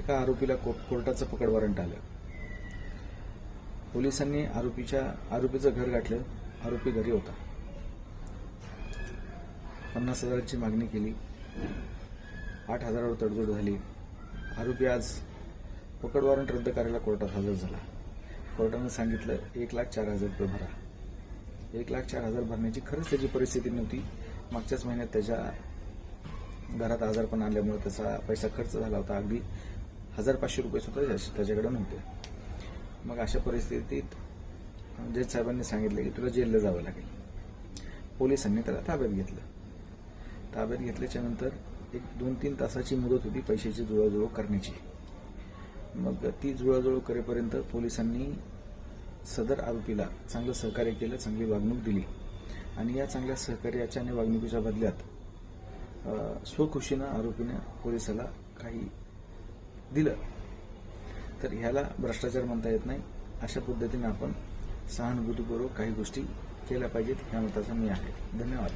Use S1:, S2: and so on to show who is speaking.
S1: एका आरोपीला कोर्टाचं पकड वॉरंट आलं. पोलिसांनी आरोपीच्या आरोपीचं घर गाठलं. आरोपी घरी होता. पन्नास हजाराची मागणी केली. आठ हजारावर तडजोड झाली. आरोपी आज पकड वॉरंट रद्द करायला कोर्टात हजर झाला. कोर्टानं सांगितलं एक लाख चार हजार रुपये भरा. एक लाख चार हजार भरण्याची खरंच त्याची परिस्थिती नव्हती. मागच्याच महिन्यात त्याच्या घरात आजारपण आल्यामुळे त्याचा पैसा खर्च झाला होता. अगदी हजार पाचशे रुपये सुद्धा त्याच्याकडे नव्हते. मग अशा परिस्थितीत जज साहेबांनी सांगितलं की तुला जेलला जावं लागेल. पोलिसांनी त्याला ताब्यात घेतलं. ताब्यात घेतल्याच्या नंतर एक दोन तीन तासाची मुदत होती पैशाची जुळवाजुळव करण्याची. मग ती जुळवाजुळव करेपर्यंत पोलिसांनी सदर आरोपीला चांगलं सहकार्य केलं चांगली वागणूक दिली. आणि या चांगल्या सहकार्याच्या आणि वागणुकीच्या बदल्यात स्वखुशीनं आरोपीनं पोलिसाला काही दिलं तर ह्याला भ्रष्टाचार म्हणता येत नाही. अशा पद्धतीने आपण सहानुभूतीपूर्वक काही गोष्टी केल्या पाहिजेत ह्या मताचा मी आहे. धन्यवाद.